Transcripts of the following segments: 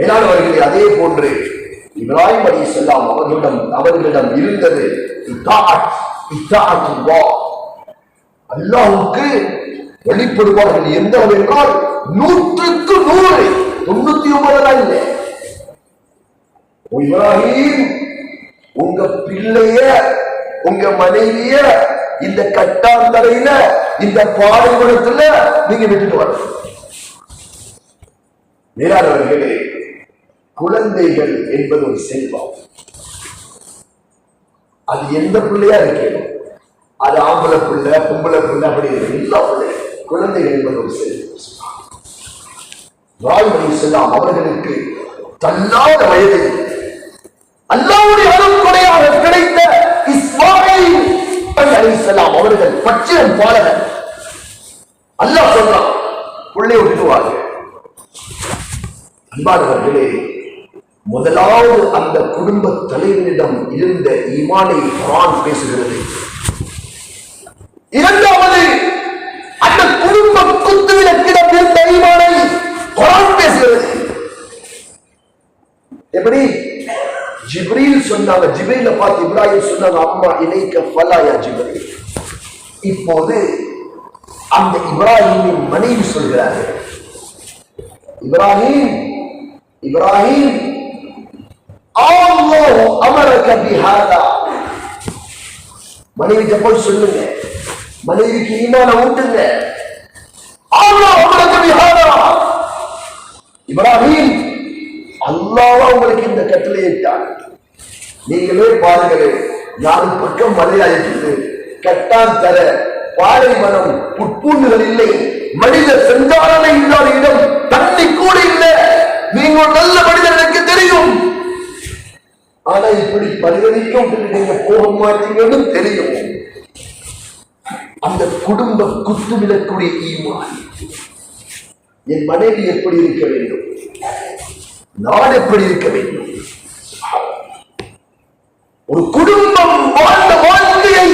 மேலானவர்களே அதே போன்று இப்ராஹிம் அலி செல்லாம் அவர்களிடம் அவர்களிடம் இருந்தது இத்தாஅத், வெளிப்படுவார்கள் எந்த என்றால் நூற்றுக்கு நூறு தொண்ணூத்தி ஒன்பது இல்லை. இப்ராஹிம் உங்க பிள்ளைய உங்க மனைவிய இந்த கட்டாந்தரையில இந்த பாலைவனத்துல நீங்க விட்டுட்டு வரணும். மேலானவர்களே குழந்தைகள் என்பது ஒரு செல்வம். அது எந்த பிள்ளையா இருக்கணும் அது ஆம்பளை பிள்ளை பொம்பளை பிள்ளை அப்படி எல்லா பிள்ளை குழந்தைகள் என்பது ஒரு செல்வம். ராய்மணி செல்லாம் அவர்களுக்கு தள்ளாத வயதில் அல்லாவுடைய அருள்கொடையாக கிடைத்த இஸ்மாயில் செல்லாம் அவர்கள் பச்சிரம் பாலகர். அல்லாஹ் சொல்றான் உள்ளே விட்டுவார்கள். அன்பானவர்களே முதலாவது அந்த குடும்ப தலைவனிடம் இருந்த ஈமானை குரான் பேசுகிறது. இரண்டாவது அந்த குடும்ப குத்துவிளக்கிடம் இருந்த ஈமானை குரான் பேசுகிறது. எப்படி? ஜிப்ரீல் சொன்னாங்க ஜிப்ரீல பார்த்து இப்ராஹிம் சொன்னாங்க அம்மா இணைக்க ஃபலாயா ஜிப்ரீல். இப்போது அந்த இப்ராஹிமின் மனைவி சொல்கிறார்கள். இப்ராஹிம் இப்ராஹிம் அல்லாஹ் அமரக பிஹாதா. மனைவிட்ட போய் சொல்லுங்க. மனைவிக்கு ஈமான ஊட்டுங்க. அல்லாஹ் அமரக பிஹாதா. இப்ராஹிம் அல்லாஹ் உங்களுக்கு இந்த கட்டளை இட்டான். நீங்களே பாருங்களே யாரும் பக்கம் மலையா இருக்குது. கட்டான் தர பாலைவனம் புட்பூண்டுகள் இல்லை. மனித செஞ்சாரணை இல்லாத இடம் தண்ணி கூட இல்லை. நீங்கள் ஒரு நல்ல மனிதன் எனக்கு தெரியும் ஆனா பதிலளிக்கும் நீங்க போக மாட்டீங்கன்னு தெரியும். அந்த குடும்ப குத்து விளக்குடைய ஈமான். என் மனைவி எப்படி இருக்க வேண்டும்? நான் எப்படி இருக்க வேண்டும்? ஒரு குடும்பம் வாழ்ந்த வாழ்க்கையை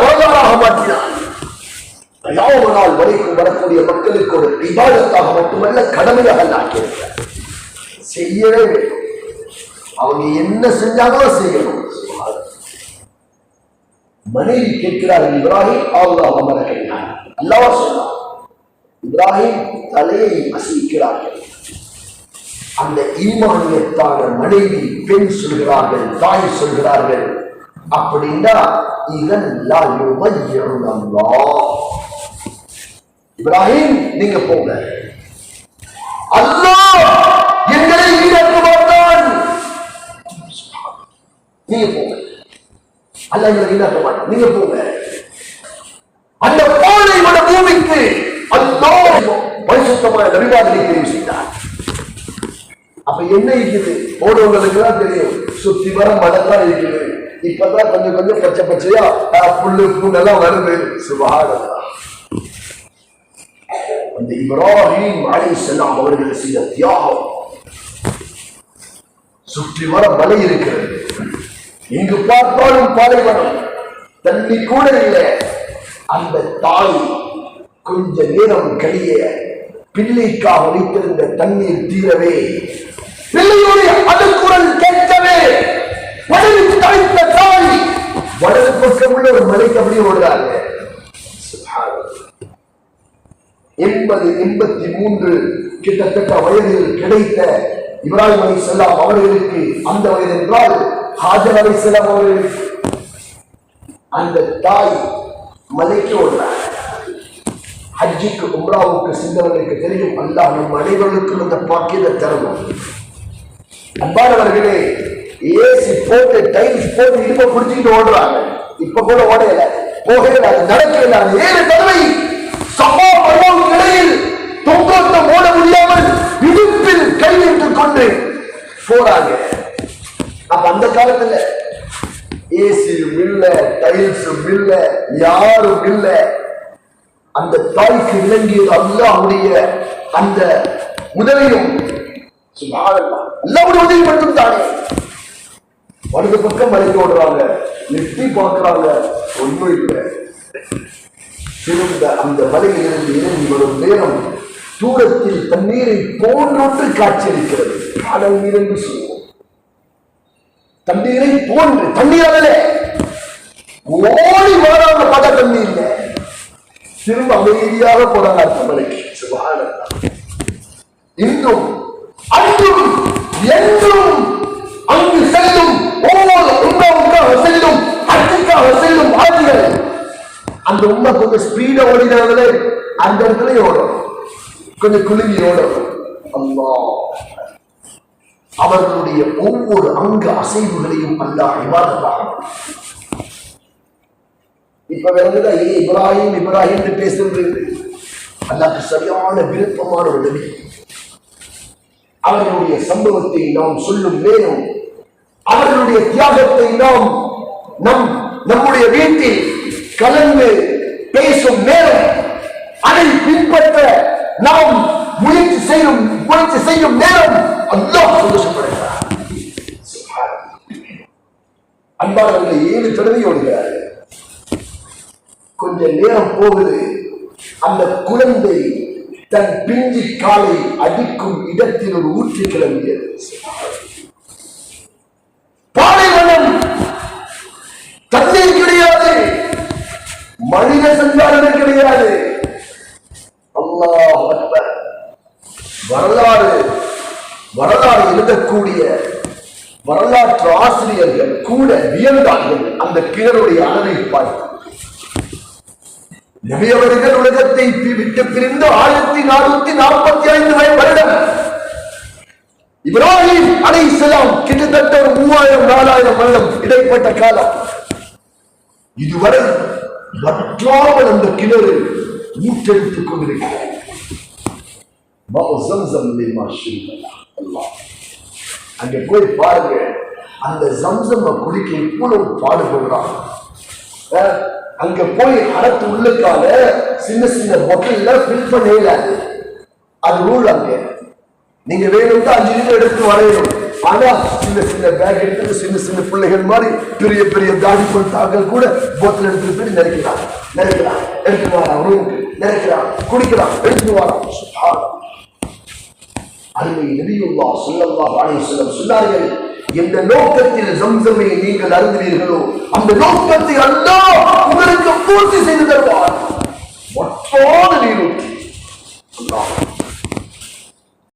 வரலாறாக மாற்றினார் கயாம நாள் வரைக்கும் வரக்கூடிய மக்களுக்கு ஒரு விவாதத்தாக மட்டுமல்ல கடமையாக ஆக்கியிருக்கிறார் செய்யவே வேண்டும். அவங்க என்ன செஞ்சாலும் செய்யணும். மனைவி கேட்கிறார் இப்ராஹிம் அவங்க அமரகைனார் அல்லாஹ் சொன்னார் இப்ராஹிம் தலையை அசைக்கிறார்கள். அந்த ஈமானியத்தான மனைவி பெண் சொல்கிறார்கள் தாய் சொல்கிறார்கள். அப்படின்னா இதன் இப்ராஹிம் நீங்க போங்க. அல்லாஹ் நீங்க போங்க. அல்ல எங்களை ஈடாக்க மாட்டான் நீங்க போங்க. அந்த பாலைவன பூமிக்கு அல்லாஹ் பரிசுத்தமான நபிவாதனை தெரிவு செய்தார். அப்ப என்ன இருக்குது? போனவங்களுக்கு தான் தெரியும். சுத்தி வர மழை இருக்குது. இப்பதான் கொஞ்சம் கொஞ்சம் பச்சை பச்சையா புல்லு பூண்டெல்லாம் வருது. சுபஹானல்லாஹ் அந்த இப்ராஹிம் அலைஹிஸ்ஸலாம் அவர்கள் செய்த தியாகம். சுற்றி வர மலை இருக்கிறது. எங்கு பார்த்தாலும் பாலைவனம். தண்ணி கூட இல்லை. அந்த தாய் கொஞ்ச நேரம் கழிய பிள்ளைக்காக வைத்திருந்த தண்ணீர் தீரவே பிள்ளையுடைய அணுக்குரல் கேட்கவே வடலுக்கு தவித்த தாய் வடகு பக்கம் உள்ள ஒரு மலைக்கு அப்படியே ஓடுறாங்க. எண்பது எண்பத்தி மூன்று கிட்டத்தட்ட வயதில் கிடைத்த இப்ராஹிம் அலி செல்லாம் அவர்களுக்கு அந்த வயது என்றால் ஹாஜர் அலி சிலம் அவர்களுக்கு அந்த தாய் மலைக்கு ஓடுறாங்க ஹஜ்ஜிக்கு உம்ராவுக்கு சென்றவர்களுக்கு தெரியும் அல்லாஹ் நம் அனைவருக்கும் இந்த பாக்கியத்தை தரணும் அன்பானவர்களே ஏசி போட்டு டைல்ஸ் போட்டு இடுப்ப பிடிச்சிக்கிட்டு ஓடுறாங்க. இப்ப கூட ஓடையில. போகல அது நடக்கல அது ஏழு தடவை சம்பா மர்மாவுக்கு நிலையில் தொங்கத்தை ஓட முடியாமல் இடுப்பில் கை வைத்துக் கொண்டு போறாங்க அப்ப அந்த காலத்துல ஏசியும் இல்ல டைல்ஸும் இல்ல யாரும் இல்ல அந்த தாய்க்கு விளங்கியது அல்லாஹ்வுடைய அந்த உதவியும். சுப்ஹானல்லாஹ். உதவி மட்டும் தானே. வலது பக்கம் மலைக்கு ஓடுறாங்க எட்டி பார்க்கறாங்க ஒன்றும் இல்லை. திரும்ப அந்த மலையிலிருந்து இறங்கி வரும் நேரம் தூரத்தில் தண்ணீரை போன்றொன்று காட்சியளிக்கிறது. காதல் நீர் என்று சொல்லுவோம் தண்ணீரை போன்று தண்ணீர் ஓடி ஓடி வராங்க பட இல்லை. திரும்ப அமைதியாக போறாங்க அர்த்தமலைக்கு இன்றும் அன்றும் என்றும் அங்கு செல்லும் ஒவ்வொரு உண்டாவுக்காக செல்லும் அச்சுக்காக செல்லும் ஆட்சிகள். அந்த உண்மை கொஞ்சம் ஸ்பீடா ஓடினாங்களே அந்த இடத்துல ஓடும் கொஞ்சம் குலுங்கி ஓடும் அம்மா. அவர்களுடைய ஒவ்வொரு அங்க அசைவுகளையும் அல்லாஹ் இவாதத்தாக இப்ப விளங்குதா ஏ இப்ராஹிம் இப்ராஹிம் பேசுறது அல்லாக்கு சரியான விருப்பமான ஒரு நபி. அவர்களுடைய சம்பவத்தை நாம் சொல்லும் நேரம் அவர்களுடைய தியாகத்தை நாம் நம் நம்முடைய வீட்டில் கலந்து பேசும் நேரம் அதை பின்பற்ற நாம் முயற்சி செய்யும் முயற்சி செய்யும் நேரம் அல்லாஹ் சந்தோஷப்படுகிறார். அன்பானவர்களை ஏழு தடவை ஓடுகிறார் கொஞ்ச நேரம் போகுது. அந்த குழந்தை தன் பிஞ்சி காலை அடிக்கும் இடத்தில் ஒரு ஊற்றி கிளம்பியது. பாலைவனம் தண்ணீர் கிடையாது. மனித சஞ்சாரமே கிடையாது. எழுதக்கூடிய வரலாற்று ஆசிரியர்கள் கூட வியந்தார்கள் அந்த கிணறுடைய அளவை பார்த்து. நபி உலகத்தை விட்டு பிரிந்து ஆயிரத்தி நானூத்தி நாற்பத்தி ஐந்து வருடம். இப்ராஹிம் அலை அலைஹிஸ்ஸலாம் கிட்டத்தட்ட ஒரு மூவாயிரம் நாலாயிரம் வருடம் இடைப்பட்ட காலம். இதுவரை வற்றாமல் அந்த கிணறு ஊற்றெடுத்துக் கொண்டிருக்கிறது. அங்க போய் பாருங்க. அந்த ஜம்சம்ம குடிக்க இவ்வளவு பாடுபடுறான் அங்க போய் அடத்து உள்ளுக்கால சின்ன சின்ன பொட்டில ஃபில் பண்ணல அது ரூல் அங்க நீங்க வேணும்னா அஞ்சு லிட்டர் எடுத்து வரையணும். ஆனா சின்ன சின்ன பேக் எடுத்து சின்ன சின்ன பிள்ளைகள் மாதிரி பெரிய பெரிய தாடி தாக்கள் கூட போட்டில் எடுத்துட்டு போய் நினைக்கிறான் நினைக்கிறான் எடுத்து வாரான் ரூமுக்கு நினைக்கிறான் குடிக்கிறான் எடுத்து வாரான் அருமை நபியுல்லா சொல்லல்லா அலைஹி வஸல்லம் சொன்னார்கள் எந்த நோக்கத்தில் ஜம்சமை நீங்கள் அருந்தினீர்களோ அந்த நோக்கத்தை அல்லா உங்களுக்கு பூர்த்தி செய்து தருவார். மற்றோடு நீரூற்றி.